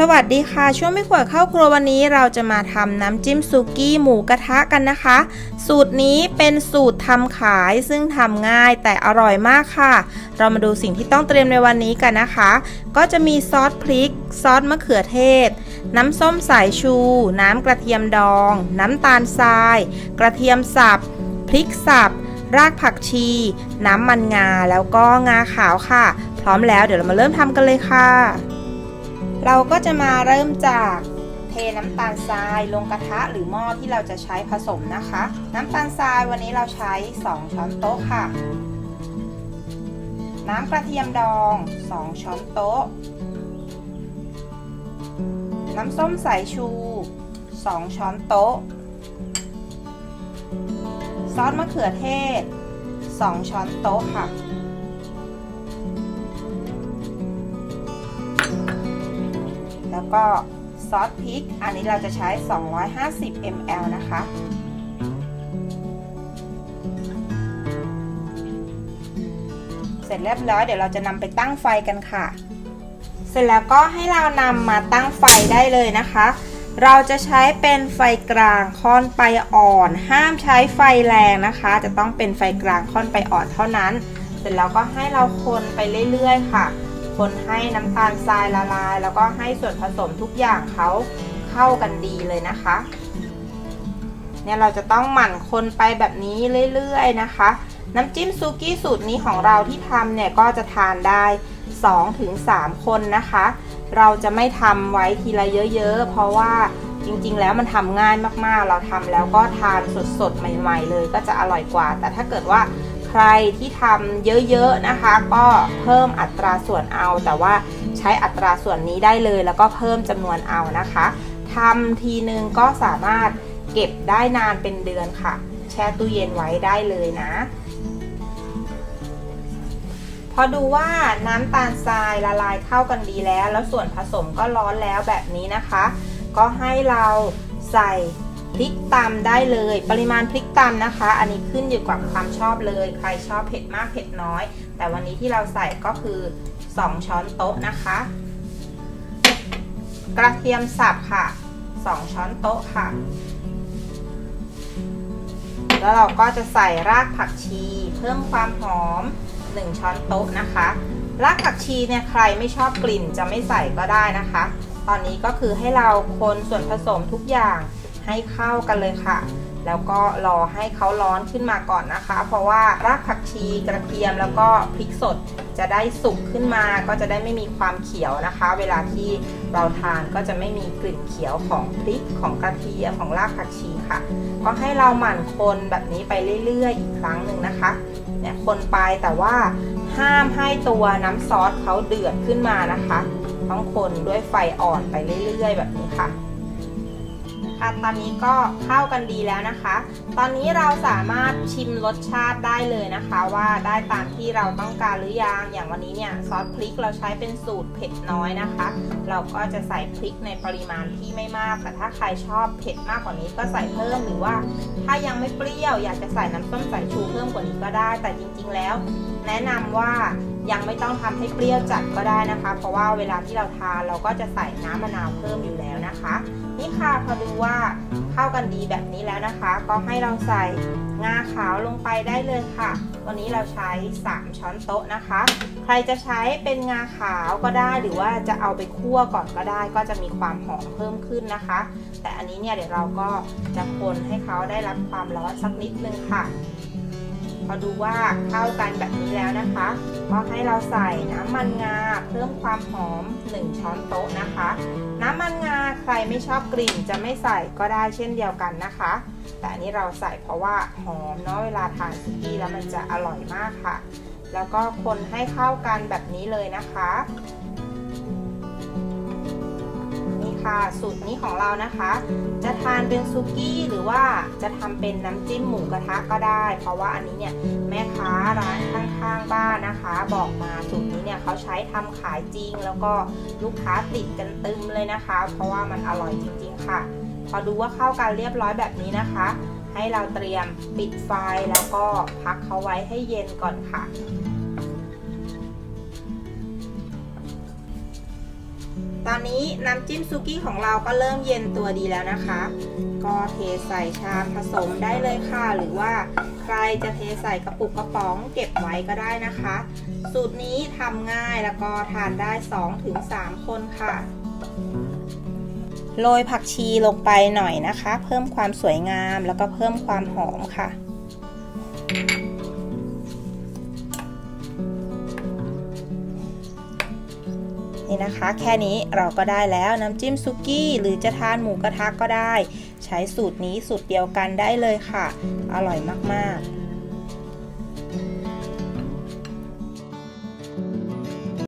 สวัสดีค่ะ ช่วงไม่ขวดเข้าครัววันนี้เราจะมาทำน้ำจิ้มซุกี้หมูกระทะกันนะคะ สูตรนี้เป็นสูตรทำขายซึ่งทำง่ายแต่อร่อยมากค่ะ เรามาดูสิ่งที่ต้องเตรียมในวันนี้กันนะคะ ก็จะมีซอสพริก ซอสมะเขือเทศ น้ำส้มสายชู น้ำกระเทียมดอง น้ำตาลทราย กระเทียมสับ พริกสับ รากผักชี น้ำมันงา แล้วก็งาขาวค่ะ พร้อมแล้วเดี๋ยวเรามาเริ่มทำกันเลยค่ะ เราก็จะมาเริ่มจากเทน้ำตาลทรายลงกระทะหรือหม้อที่เราจะใช้ผสมนะคะ น้ำตาลทรายวันนี้เราใช้ 2 ช้อนโต๊ะค่ะ น้ำกระเทียมดอง 2 ช้อนโต๊ะ น้ำส้มสายชู 2 ช้อนโต๊ะ ซอสมะเขือเทศ 2 ช้อนโต๊ะค่ะ แล้วก็ซอสพริก อันนี้เราจะใช้ 250 ml นะคะ เสร็จเรียบร้อยเดี๋ยวเราจะนำไปตั้งไฟกันค่ะ เสร็จแล้วก็ให้เรานำมาตั้งไฟได้เลยนะคะ เราจะใช้เป็นไฟกลางค่อนไปอ่อน ห้ามใช้ไฟแรงนะคะ จะต้องเป็นไฟกลางค่อนไปอ่อนเท่านั้น เสร็จแล้วก็ให้เราคนไปเรื่อยๆค่ะ คนให้น้ำตาลทรายละลาย แล้วก็ให้ส่วนผสมทุกอย่างเขาเข้ากันดีเลยนะคะ เนี่ยเราจะต้องหมั่นคนไปแบบนี้เรื่อยๆนะคะ น้ำจิ้มซูกี้สูตรนี้ของเราที่ทำเนี่ยก็จะทานได้ 2-3 คนนะคะ เราจะไม่ทำไว้ทีละเยอะๆ เพราะว่าจริงๆ แล้วมันทำง่ายมากๆ เราทำแล้วก็ทานสดๆ ใหม่ ๆ เลยก็จะอร่อยกว่า แต่ถ้าเกิดว่า รที่ทำเยอะๆนะคะ ก็เพิ่มอัตราส่วนเอา แต่ว่าใช้อัตราส่วนนี้ได้เลย แล้วก็เพิ่มจำนวนเอานะคะทำทีนึงก็สามารถเก็บได้นานเป็นเดือนค่ะ แช่ตู้เย็นไว้ได้เลยนะ พอดูว่าน้ำตาลทรายละลายเข้ากันดีแล้ว แล้วส่วนผสมก็ร้อนแล้วแบบนี้นะคะ ก็ให้เราใส่ พริกตำได้เลย ปริมาณพริกตำนะคะ อันนี้ขึ้นอยู่กับความชอบเลย ใครชอบเผ็ดมากเผ็ดน้อย แต่วันนี้ที่เราใส่ก็คือ 2 ช้อนโต๊ะนะคะ กระเทียมสับค่ะ 2 ช้อนโต๊ะค่ะ แล้วเราก็จะใส่รากผักชี เพิ่มความหอม 1 ช้อนโต๊ะนะคะ รากผักชีเนี่ยใครไม่ชอบกลิ่นจะไม่ใส่ก็ได้นะคะ ตอนนี้ก็คือให้เราคนส่วนผสมทุกอย่าง ให้เข้ากันเลยค่ะ แล้วก็รอให้เขาร้อนขึ้นมาก่อนนะคะ เพราะว่ารากผักชีกระเทียมแล้วก็พริกสดจะได้สุกขึ้นมาก็จะได้ไม่มีความเขียวนะคะ เวลาที่เราทานก็จะไม่มีกลิ่นเขียวของพริกของกระเทียมของรากผักชีค่ะ ก็ให้เราหมั่นคนแบบนี้ไปเรื่อยๆ อีกครั้งหนึ่งนะคะเนี่ยคนไปแต่ว่าห้ามให้ตัวน้ำซอสเขาเดือดขึ้นมานะคะ ต้องคนด้วยไฟอ่อนไปเรื่อยๆ แบบนี้ค่ะ ค่ะตอนนี้ก็เข้ากันดีแล้วนะคะ ตอนนี้เราสามารถชิมรสชาติได้เลยนะคะ ว่าได้ตามที่เราต้องการหรือยัง อย่างวันนี้เนี่ยซอสพริกเราใช้เป็นสูตรเผ็ดน้อยนะคะ เราก็จะใส่พริกในปริมาณที่ไม่มาก แต่ถ้าใครชอบเผ็ดมากกว่านี้ก็ใส่เพิ่มหรือว่า ถ้ายังไม่เปรี้ยวอยากจะใส่น้ำส้มสายชูเพิ่มกว่านี้ก็ได้ แต่จริง ๆ แล้ว แนะนำว่า ยังไม่ต้องทำให้เปรี้ยวจัดก็ได้นะคะ เพราะว่าเวลาที่เราทานเราก็จะใส่น้ำมะนาวเพิ่มอยู่แล้วนะคะ นี่ค่ะพอดูว่าเข้ากันดีแบบนี้แล้วนะคะ ก็ให้เราใส่งาขาวลงไปได้เลยค่ะ วันนี้เราใช้ 3 ช้อนโต๊ะนะคะ ใครจะใช้เป็นงาขาวก็ได้หรือว่าจะเอาไปคั่วก่อนก็ได้ ก็จะมีความหอมเพิ่มขึ้นนะคะ แต่อันนี้เนี่ยเดี๋ยวเราก็จะคนให้เขาได้รับความร้อนสักนิดนึงค่ะ พอดูว่าเข้ากันแบบนี้แล้วนะคะก็ให้เราใส่น้ำมันงาเพิ่มความหอม 1 ช้อนโต๊ะนะคะ น้ำมันงาใครไม่ชอบกลิ่นจะไม่ใส่ก็ได้เช่นเดียวกันนะคะ แต่อันนี้เราใส่เพราะว่าหอมเนาะเวลาทานสุกี้แล้วมันจะอร่อยมากค่ะ แล้วก็คนให้เข้ากันแบบนี้เลยนะคะ ค่ะ สูตรนี้ของเรานะคะ จะทานเป็นซุกี้หรือว่าจะทำเป็นน้ำจิ้มหมูกระทะก็ได้ เพราะว่าอันนี้เนี่ยแม่ค้าร้านข้างๆบ้านนะคะ บอกมาสูตรนี้เนี่ยเขาใช้ทำขายจริง แล้วก็ลูกค้าติดกันตึมเลยนะคะ เพราะว่ามันอร่อยจริง ๆ ค่ะ พอดูว่าเข้ากันเรียบร้อยแบบนี้นะคะให้เราเตรียมปิดไฟแล้วก็พักเขาไว้ให้เย็นก่อนค่ะ ตอนนี้น้ำจิ้มซุกี้ของเราก็เริ่มเย็นตัวดีแล้วนะคะ ก็เทใส่ชามผสมได้เลยค่ะ หรือว่าใครจะเทใส่กระปุกกระป๋องเก็บไว้ก็ได้นะคะ สูตรนี้ทำง่ายแล้วก็ทานได้ 2-3 คนค่ะ โรยผักชีลงไปหน่อยนะคะ เพิ่มความสวยงามแล้วก็เพิ่มความหอมค่ะ นี่นะคะ แค่นี้เราก็ได้แล้วน้ำจิ้มซุกี้ หรือจะทานหมูกระทะก็ได้ ใช้สูตรนี้สูตรเดียวกันได้เลยค่ะ อร่อยมากๆ